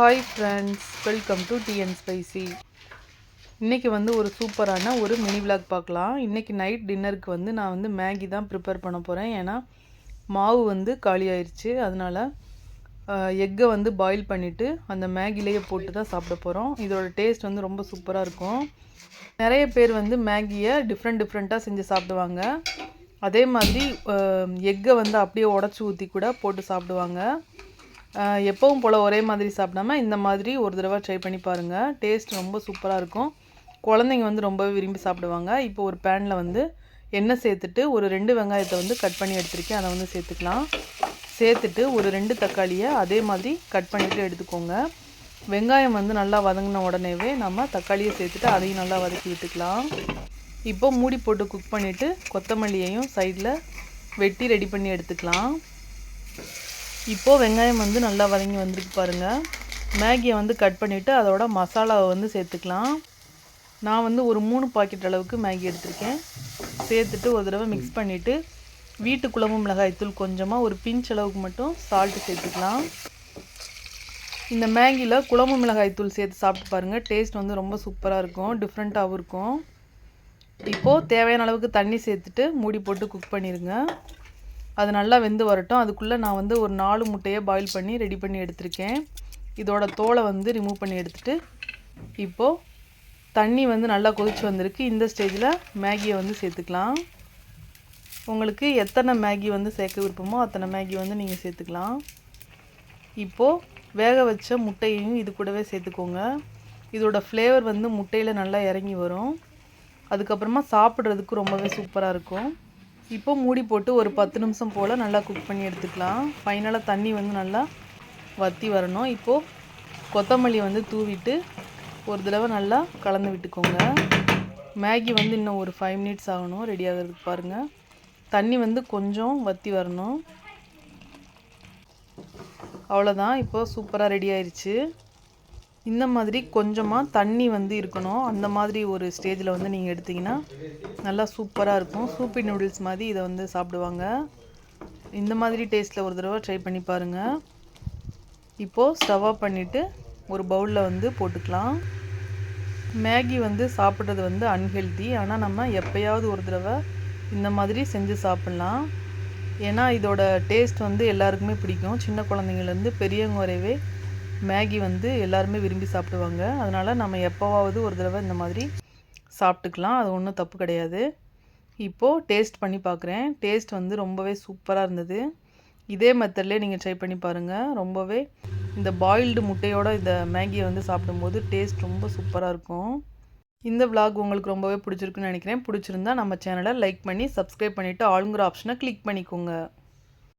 Hi friends welcome to TN spicy இன்றைக்கி வந்து ஒரு சூப்பரான ஒரு மினி விளாக் பார்க்கலாம். இன்றைக்கி நைட் டின்னருக்கு வந்து நான் வந்து மேகி தான் ப்ரிப்பேர் பண்ண போகிறேன் ஏன்னா மாவு வந்து காலி ஆயிடுச்சு அதனால் எக்கை வந்து பாயில் பண்ணிவிட்டு அந்த மேகிலேயே போட்டு தான் சாப்பிட போகிறோம் இதோட டேஸ்ட் வந்து ரொம்ப சூப்பராக இருக்கும். நிறைய பேர் வந்து மேகியை டிஃப்ரெண்ட் டிஃப்ரெண்ட்டாக செஞ்சு சாப்பிடுவாங்க. அதே மாதிரி எக்கை வந்து அப்படியே உடச்சி ஊற்றி கூட போட்டு சாப்பிடுவாங்க. எப்பவும் போல் ஒரே மாதிரி சாப்பிடாம இந்த மாதிரி ஒரு தடவை ட்ரை பண்ணி பாருங்கள் டேஸ்ட் ரொம்ப சூப்பராக இருக்கும். குழந்தைங்க வந்து ரொம்பவே விரும்பி சாப்பிடுவாங்க. இப்போ ஒரு பேனில் வந்து எண்ணெய் சேர்த்துட்டு ஒரு ரெண்டு வெங்காயத்தை வந்து கட் பண்ணி எடுத்துருக்கேன். அதை வந்து சேர்த்துக்கலாம். சேர்த்துட்டு ஒரு ரெண்டு தக்காளியை அதே மாதிரி கட் பண்ணிவிட்டு எடுத்துக்கோங்க. வெங்காயம் வந்து நல்லா வதங்கின உடனேவே நம்ம தக்காளியை சேர்த்துட்டு அதையும் நல்லா வதக்கி விட்டுக்கலாம். இப்போ மூடி போட்டு குக் பண்ணிவிட்டு கொத்தமல்லியையும் சைடில் வெட்டி ரெடி பண்ணி எடுத்துக்கலாம். இப்போது வெங்காயம் வந்து நல்லா வதங்கி வந்திருக்கு பாருங்கள் மேகியை வந்து கட் பண்ணிவிட்டு அதோட மசாலாவை வந்து சேர்த்துக்கலாம். நான் வந்து ஒரு மூணு பாக்கெட் அளவுக்கு மேகி எடுத்திருக்கேன். சேர்த்துட்டு ஒரு தடவை மிக்ஸ் பண்ணிவிட்டு வீட்டு குழம்பு மிளகாய்த்தூள் கொஞ்சமாக ஒரு பிஞ்ச் அளவுக்கு மட்டும் சால்ட்டு சேர்த்துக்கலாம். இந்த மேகியில் குழம்பு மிளகாய்த்தூள் சேர்த்து சாப்பிட்டு பாருங்கள் டேஸ்ட் வந்து ரொம்ப சூப்பராக இருக்கும் டிஃப்ரெண்ட்டாகவும் இருக்கும். இப்போது தேவையான அளவுக்கு தண்ணி சேர்த்துட்டு மூடி போட்டு குக் பண்ணிடுங்க அது நல்லா வெந்து வரட்டும். அதுக்குள்ளே நான் வந்து ஒரு நாலு முட்டையை பாயில் பண்ணி ரெடி பண்ணி எடுத்திருக்கேன். இதோட தோலை வந்து ரிமூவ் பண்ணி எடுத்துகிட்டு இப்போது தண்ணி வந்து நல்லா கொதிச்சு வந்திருக்கு. இந்த ஸ்டேஜில் மேகியை வந்து சேர்த்துக்கலாம். உங்களுக்கு எத்தனை மேகி வந்து சேர்க்க விருப்பமோ அத்தனை மேகி வந்து நீங்கள் சேர்த்துக்கலாம். இப்போது வேக வச்ச முட்டையையும் இது கூடவே சேர்த்துக்கோங்க. இதோட ஃப்ளேவர் வந்து முட்டையில் நல்லா இறங்கி வரும். அதுக்கப்புறமா சாப்பிட்றதுக்கு ரொம்பவே சூப்பராக இருக்கும். இப்போ மூடி போட்டு ஒரு பத்து நிமிஷம் போல் நல்லா குக் பண்ணி எடுத்துக்கலாம். ஃபைனலாக தண்ணி வந்து நல்லா வற்றி வரணும். இப்போது கொத்தமல்லி வந்து தூவிட்டு ஒரு தடவை நல்லா கலந்து விட்டுக்கோங்க. மேகி வந்து இன்னும் ஒரு ஃபைவ் மினிட்ஸ் ஆகணும். ரெடி ஆகிறதுக்கு பாருங்கள் தண்ணி வந்து கொஞ்சம் வற்றி வரணும். அவ்வளோதான் இப்போது சூப்பராக ரெடி ஆயிடுச்சு இந்த மாதிரி கொஞ்சமாக தண்ணி வந்து இருக்கணும். அந்த மாதிரி ஒரு ஸ்டேஜில் வந்து நீங்கள் எடுத்திங்கன்னா நல்லா சூப்பராக இருக்கும். சூப்பி நூடுல்ஸ் மாதிரி இதை வந்து சாப்பிடுவாங்க. இந்த மாதிரி டேஸ்ட்டில் ஒரு தடவை ட்ரை பண்ணி பாருங்கள் இப்போது ஸ்டவ் ஆஃப் பண்ணிவிட்டு ஒரு பவுலில் வந்து போட்டுக்கலாம். மேகி வந்து சாப்பிட்றது வந்து அன்ஹெல்தி ஆனால் நம்ம எப்போயாவது ஒரு தடவை இந்த மாதிரி செஞ்சு சாப்பிட்லாம். ஏன்னா இதோட டேஸ்ட் வந்து எல்லாருக்குமே பிடிக்கும். சின்ன குழந்தைங்கள்லேருந்து பெரியவங்க வரையவே மேகி வந்து எல்லாருமே விரும்பி சாப்பிடுவாங்க. அதனால் நம்ம எப்போவாவது ஒரு தடவை இந்த மாதிரி சாப்பிட்டுக்கலாம் அது ஒன்றும் தப்பு கிடையாது. இப்போது டேஸ்ட் பண்ணி பார்க்குறேன் டேஸ்ட் வந்து ரொம்பவே சூப்பராக இருந்தது. இதே மெத்தட்லேயே நீங்கள் ட்ரை பண்ணி பாருங்கள் ரொம்பவே இந்த பாயில்டு முட்டையோட இந்த மேகியை வந்து சாப்பிடும்போது டேஸ்ட் ரொம்ப சூப்பராக இருக்கும். இந்த vlog உங்களுக்கு ரொம்பவே பிடிச்சிருக்குன்னு நினைக்கிறேன். பிடிச்சிருந்தா நம்ம சேனலை லைக் பண்ணி சப்ஸ்கிரைப் பண்ணிவிட்டு ஆளுங்கிற ஆப்ஷனை கிளிக் பண்ணிக்கோங்க.